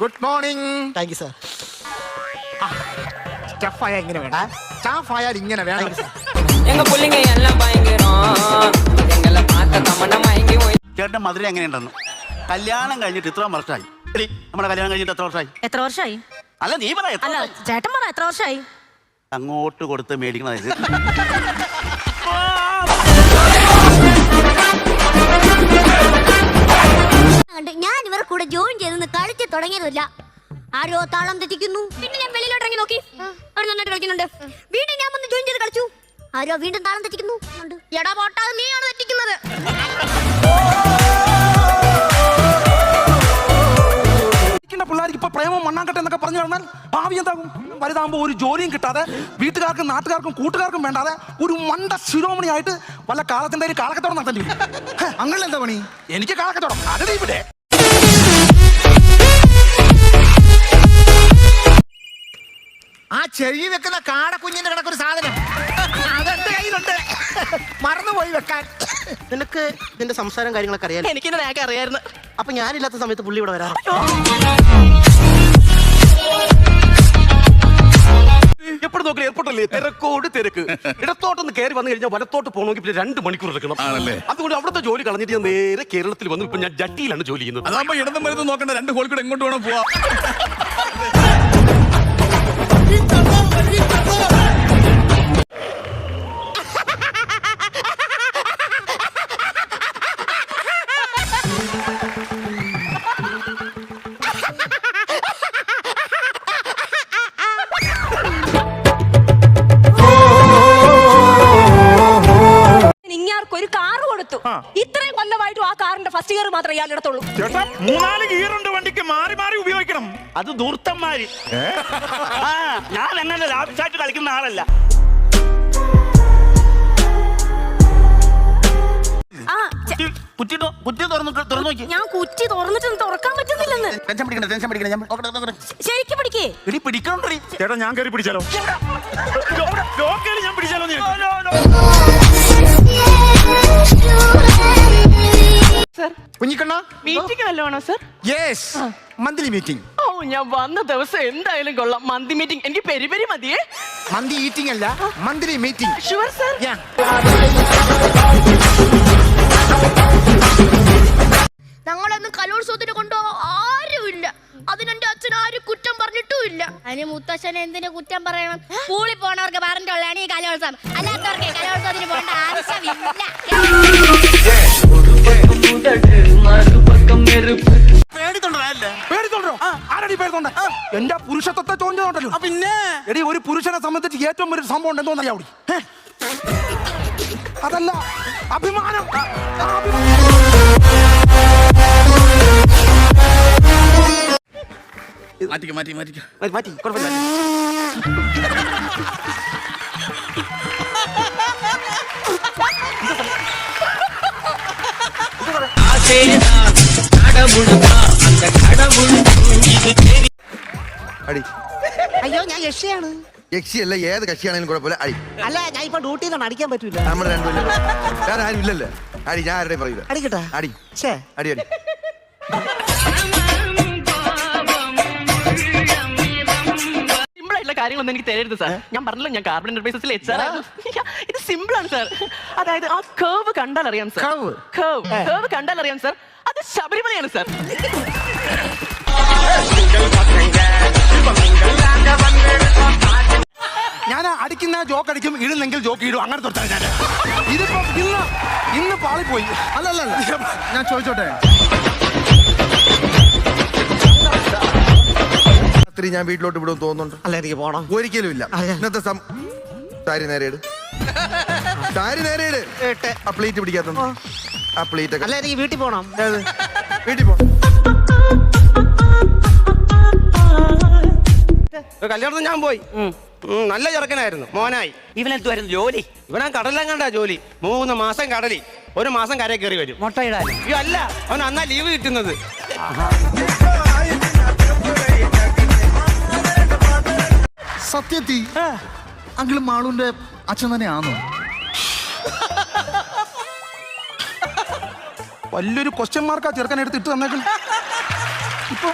Good morning thank you sir സ്റ്റഫായ ഇങ്ങനെ വേണം staff ആയാൽ ഇങ്ങനെ വേണം எங்க புள்ளைங்க எல்லாம் பயங்கரம் எங்களை பார்த்த தமன்னா மயங்கி போய் ചേട്ടൻ മധുര എങ്ങനെയുണ്ടെന്ന് കല്യാണം കഴിഞ്ഞിട്ട് ഇത്ര വർഷമായി എടി നമ്മുടെ കല്യാണം കഴിഞ്ഞിട്ട് എത്ര വർഷമായി എത്ര വർഷമായി അല്ല നീ പറ എത്ര അല്ല വർഷമായി? ചേട്ടൻ പറ എത്ര വർഷമായി അങ്ങോട്ട് കൊടുത്ത് മേടിക്കണത് കണ്ട് ഞാൻ ഇവർ കൂടെ ജോയിൻ ചെയ്തെന്ന് കളിച്ച് തുടങ്ങിയതല്ല ആരോ താളം തെറ്റിക്കുന്നു. പിന്നെ ഞാൻ വെളിയിലോട്ട് ഇറങ്ങി നോക്കി. അവർ നന്നായിട്ട് കളിക്കുന്നുണ്ട്. വീണ്ടും ഞാൻ വന്ന് ജോയിൻ ചെയ്ത് കളിച്ചു. ആരോ വീണ്ടും താളം തെറ്റിക്കുന്നു. എടാ പോട്ടാ നീയാണ് തെറ്റിക്കുന്നത്. പിള്ളേർക്ക് ഇപ്പൊ പ്രേമം മണ്ണാങ്കട്ടെ എന്നൊക്കെ പറഞ്ഞു പറഞ്ഞാൽ ഭാവി എന്താകും? വലുതാകുമ്പോ ഒരു ജോലിയും കിട്ടാതെ വീട്ടുകാർക്കും നാട്ടുകാർക്കും കൂട്ടുകാർക്കും വേണ്ടാതെ ഒരു മണ്ട ശിരോമണിയായിട്ട് വല്ല കാലത്തിന്റെ ഒരു കാലക്കത്തോളം നടത്തേണ്ടി വരും. അങ്ങനെ എന്താ പണി? എനിക്ക് കാലക്കത്തോടം അത് ഇവിടെ. ചെവി വെക്കുന്ന കാട കുഞ്ഞിന്റെ കണക്കൊരു സാധനം. അതെന്റെ കയ്യിലുണ്ട്. മറന്നുപോയി വെക്കാൻ. നിനക്ക് ഇതിന്റെ സംസാരം കാര്യങ്ങളൊക്കെ അറിയാലോ? എനിക്ക് നേക്കെ അറിയായിരുന്നു. അപ്പൊ ഞാനില്ലാത്ത സമയത്ത് പുള്ളി ഇവിടെ വരാം എപ്പോഴും നോക്കി എയർപോർട്ടല്ലേ തിരക്കോട് തിരക്ക്. ഇടത്തോട്ടൊന്ന് കയറി വന്നു കഴിഞ്ഞാൽ വലത്തോട്ട് പോകണമെങ്കിൽ പിന്നെ രണ്ട് മണിക്കൂർ എടുക്കണം. അതുകൊണ്ട് അവിടുത്തെ ജോലി കളഞ്ഞിട്ട് ഞാൻ നേരെ കേരളത്തിൽ വന്നു. ഇപ്പൊ ഞാൻ ജട്ടിയിലാണ് ജോലി ചെയ്യുന്നത്. അതാകുമ്പോ ഇടതും വലുതും നോക്കണ്ട. രണ്ട് ഹോൾ കൂടെ എങ്ങോട്ട് വേണം പോവാ. ഇത്രയും കൊല്ലമായിട്ടും ആ കാറിന്റെ ഫസ്റ്റ് ഗിയർ മാത്രമേ ഇയാൾ എടുത്തുള്ളൂ ചേട്ടാ മൂന്നാൽ ഗിയറുണ്ട് വണ്ടിക്ക്. മാറി മാറി ഉപയോഗിക്കണം. അത് ദൂർത്തന്മാര് ആ ഞാൻ എന്നെ ലാഭിച്ചായിട്ട് കളിക്കുന്ന ആളല്ല. ആ ചെ- കുറ്റി- കുറ്റി തൊ- കുറ്റി തുറന്നു തുറന്നു നോക്കി. ഞാൻ കുറ്റി തുറന്നിട്ട് തുറക്കാൻ പറ്റുന്നില്ലെന്ന്. ടെൻഷൻ പിടിക്കണ്ട ടെൻഷൻ പിടിക്കണ്ട. ഞാൻ നോക്കട്ടെ, നോക്കട്ടെ. ശരിക്കും പിടിക്കേ. ഇടി പിടിക്കണ്ടേ? ചേട്ടാ ഞാൻ കയറി പിടിച്ചാലോ? കുഞ്ഞിക്കണ്ണ മീറ്റിംഗ് വല്ലതാണോ സർ യെസ് മന്ത്ലി മീറ്റിംഗ് ഓ ഞാൻ വന്ന ദിവസം എന്തായാലും കൊള്ളാം. മന്തി മീറ്റിംഗ് എനിക്ക് പെരി പെരി മതിയേ. മന്തി ഈറ്റിംഗ് അല്ല മന്ത്ലി മീറ്റിംഗ് ഷുവർ സർ ഞങ്ങളൊന്നും കലോത്സവത്തിന് കൊണ്ടുപോകാൻ ആരുമില്ല. അതിനെന്റെ അച്ഛൻ ആരും കുറ്റം പറഞ്ഞിട്ടും ഇല്ല അതിന് മുത്തച്ഛൻ എന്തിനു കുറ്റം പറയണം? സ്കൂളിൽ പോണവർക്ക് പറഞ്ഞിട്ടുള്ളതാണ് ഈ കലോത്സവം. അല്ലാത്തവർക്ക് കലോത്സവത്തിന് പോകേണ്ട ആവശ്യമില്ല. എന്റെ പുരുഷത്വത്തെ ചോദിച്ചോണ്ടല്ലോ പിന്നെ? എടി ഒരു പുരുഷനെ സംബന്ധിച്ച് ഏറ്റവും വലിയ സംഭവം ഉണ്ടെന്ന് തോന്നിയാ അവിടെ അതല്ല അഭിമാനം. ആ, മാറ്റി മാറ്റി മാറ്റി മാറ്റിക്ക മാറ്റി, മാറ്റി കുഴപ്പമില്ല അടി. അയ്യോ ഞാൻ യക്ഷയാണ്. യക്ഷിയല്ല ഏത് കക്ഷിയാണെങ്കിലും കുഴപ്പമില്ല. അടി. അല്ല ഞാൻ ഇപ്പൊ ഡ്യൂട്ടി നിന്ന് അടിക്കാൻ പറ്റൂല. നമ്മൾ രണ്ടുമില്ല വേറെ ആരും ഇല്ലല്ലേ. അടി ഞാൻ ആരുടെയും പറയില്ല അടിക്കട്ടെ. അടി. ഛേ. അടി അടി. സിമ്പിൾ ആയിട്ടുള്ള കാര്യങ്ങളൊന്നും എനിക്ക് തരരുത് സാർ. ഞാൻ പറഞ്ഞല്ലോ ഞാൻ കാർബൺ എന്റർപ്രൈസസിൽ എച്ച് ആർ ഇത് സിമ്പിൾ ആണ് സാർ. അതായത് ആ കേവ് കണ്ടാൽ അറിയാം സാർ. Curve? കേവ് കേവ് കണ്ടാൽ അറിയാം സാർ. അത് ശബരിമലയാണ് സാർ. ഞാൻ അടിക്കുന്ന ജോക്ക് അടിക്കും ഇടുന്നെങ്കിൽ ജോക്ക് ഇടും. അങ്ങനെ തൊട്ടാണ് ഞാൻ. ഇതിപ്പോ ഇന്ന് ഇന്ന് പാളിപ്പോയി. അല്ലല്ല ഞാൻ ചോദിച്ചോട്ടെ? രാത്രി ഞാൻ വീട്ടിലോട്ട് വിടും തോന്നുന്നുണ്ട്. അല്ല എനിക്ക് പോണം. ഒരിക്കലും ഇല്ല. ഇന്നത്തെ സം സാരി നേരേട് സാരി നേരേട് പ്ലേറ്റ് പിടിക്കാത്ത ആ പ്ലേറ്റ് ഒക്കെ. അല്ല എനിക്ക് വീട്ടിൽ പോണം. വീട്ടിൽ പോ. ഒരു കല്യാണത്തിന് ഞാൻ പോയി. ഉം, നല്ല ചെറുക്കനായിരുന്നു. മോനായി. ഇവനെന്തുവായിരുന്നു ജോലി? ഇവനാ കടലിലും കണ്ടാ ജോലി? മൂന്ന് മാസം കടലി ഒരു മാസം കരയെ കയറി വരും. മുട്ടയിടാൻ അയ്യോ അല്ല. അവൻ അന്നാ ലീവ് കിട്ടുന്നത്. സത്യത്തി അങ്കിളും മാളുന്റെ അച്ഛൻ തന്നെയാണോ വലിയൊരു ക്വസ്റ്റ്യൻ മാർക്കാ ചെറുക്കൻ എടുത്ത് ഇട്ട് തന്നേക്കും ഇപ്പൊ